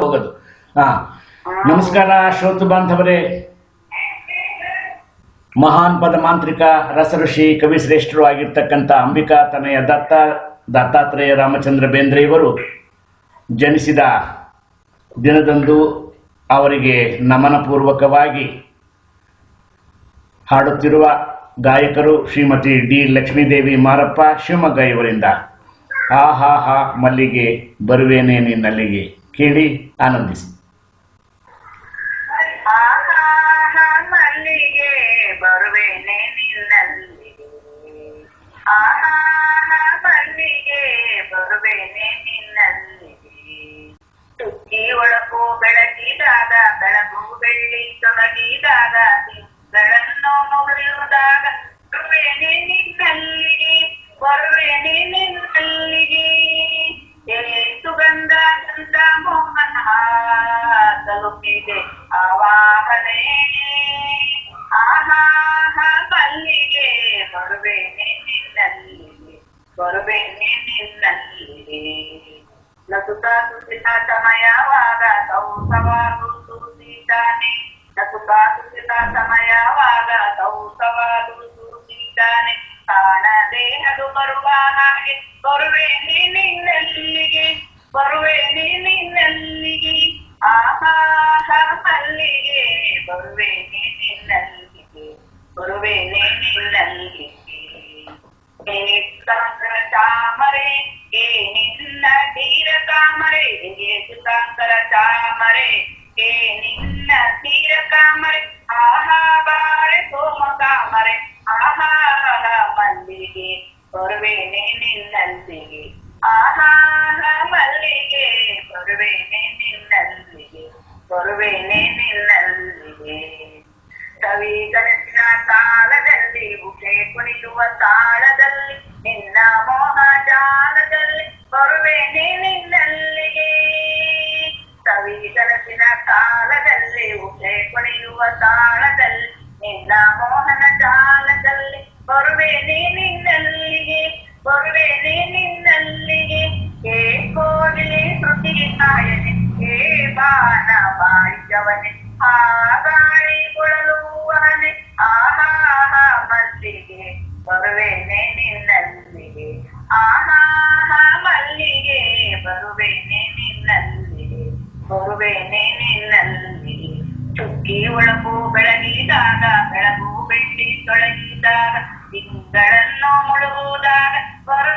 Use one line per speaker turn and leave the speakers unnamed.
ಹೋಗೋದು. ಹಾ ನಮಸ್ಕಾರ ಶ್ರೋತೃ ಬಾಂಧವರೇ. ಮಹಾನ್ ಪದ ಮಾಂತ್ರಿಕ ರಸಋಷಿ ಕವಿಶ್ರೇಷ್ಠರು ಆಗಿರ್ತಕ್ಕಂಥ ಅಂಬಿಕಾ ತನಯ ದತ್ತ, ದತ್ತಾತ್ರೇಯ ರಾಮಚಂದ್ರ ಬೇಂದ್ರೆ ಇವರು ಜನಿಸಿದ ದಿನದಂದು ಅವರಿಗೆ ನಮನಪೂರ್ವಕವಾಗಿ ಹಾಡುತ್ತಿರುವ ಗಾಯಕರು ಶ್ರೀಮತಿ ಡಿ ಲಕ್ಷ್ಮೀದೇವಿ ಮಾರಪ್ಪ ಶಿವಮೊಗ್ಗ ಇವರಿಂದ. ಆ, ಹಾ ಹಾ, ಮಲ್ಲಿಗೆ ಬರುವೇನೇ ನಿನ್ನಲ್ಲಿಗೆ. ಕೇಳಿ ಆನಂದಿಸಿ.
ಒಳಗು ಬೆಳಗಿದಾಗ ಬೆಳಗು ಬೆಳ್ಳಿ ತೊಡಗಿದಾಗ ತಿಂಗಳನ್ನು ನುಡಿಯುವುದಾಗ ಬರುವೆನೆ ತಲುಪಿದೆ ಆವಾಹನೆ ಆಹಾಹ ಮಲ್ಲಿಗೆ ಬರುವೆನೆ ನಿನ್ನಲ್ಲಿಗೆ ಬರುವೆನೆ ನಿನ್ನಲ್ಲಿಗೆ ನಸುತ್ತಾ ಸುತ್ತಿನ ಸಮಯವಾಗ ಸೌಸವಾದು ಸೂಸಿತಾನೆ ನಸುತ್ತಾ ಸುತ್ತಿನ ಸಮಯವಾಗ ಸೌಸವಾದು ಸೂಸಿತಾನೆ ಕಾಣದೆ ಅದು ಬರುವ ಹಾಗೆ ಬರುವೆನೆ ನಿನ್ನಲ್ಲಿಗೆ ಮಲ್ಲಿಗೆ ಬರುವೆನೆ ನಿನ್ನಲ್ಲಿಗೆ ಬರುವೆನೆ ನಿನ್ನಲ್ಲಿಗೆ ಏಕಾಂತರ ಚಾಮರೆ ಏ ನಿನ್ನ ತೀರ ಕಾಮರೆ ಏ ಸುತಾಂತರ ಚಾಮರೆ ಏ ನಿನ್ನ ತೀರ ಕಾಮರೆ ಆಹಾ ಬಾರೆ ಸೋಮ ಕಾಮರೆ ಆಹಾ ಮಲ್ಲಿಗೆ ಬರುವೇನೆ ನಿನ್ನಲ್ಲಿಗೆ ಆಹಾ ಮಲ್ಲಿಗೆ ಬರುವೇನೆ ನಿನ್ನಲ್ಲಿಗೆ ಬರುವೇನೆ ನಿನ್ನಲ್ಲಿಗೆ ಕವಿ ಕನಸಿನ ಕಾಲದಲ್ಲಿ ಉಷೆ ಕುಣಿಯುವ ತಾಳದಲ್ಲಿ ನಿನ್ನ ಮೋಹ ಜಾಲದಲ್ಲಿ ಬರುವೇನೆ ನಿನ್ನಲ್ಲಿಗೆ ಕವಿ ಕನಸಿನ ಕಾಲದಲ್ಲಿ ಉಷೆ ಕುಣಿಯುವ ತಾಳದಲ್ಲಿ ಬಾಯಿಯವನೆ ಆ ಗಾಳಿ ಕೊಳಲುವನೆ ಆಹಾಹ, ಮಲ್ಲಿಗೆ ಬರುವೆನೆ ನಿನ್ನಲ್ಲಿಗೆ ಆಹಾಹ, ಮಲ್ಲಿಗೆ ಬರುವೆನೆ ನಿನ್ನಲ್ಲಿಗೆ ಬರುವೆನೆ ನಿನ್ನಲ್ಲಿಗೆ ಚುಕ್ಕಿ ಒಳಗು ಬೆಳಗಿದಾಗ, ಬೆಳಗು ಬೆಟ್ಟಿ ತೊಳಗಿದಾಗ ತಿಂಗಳನ್ನು ಮುಳುಗುವುದಾಗ ಬರುವೇನೆ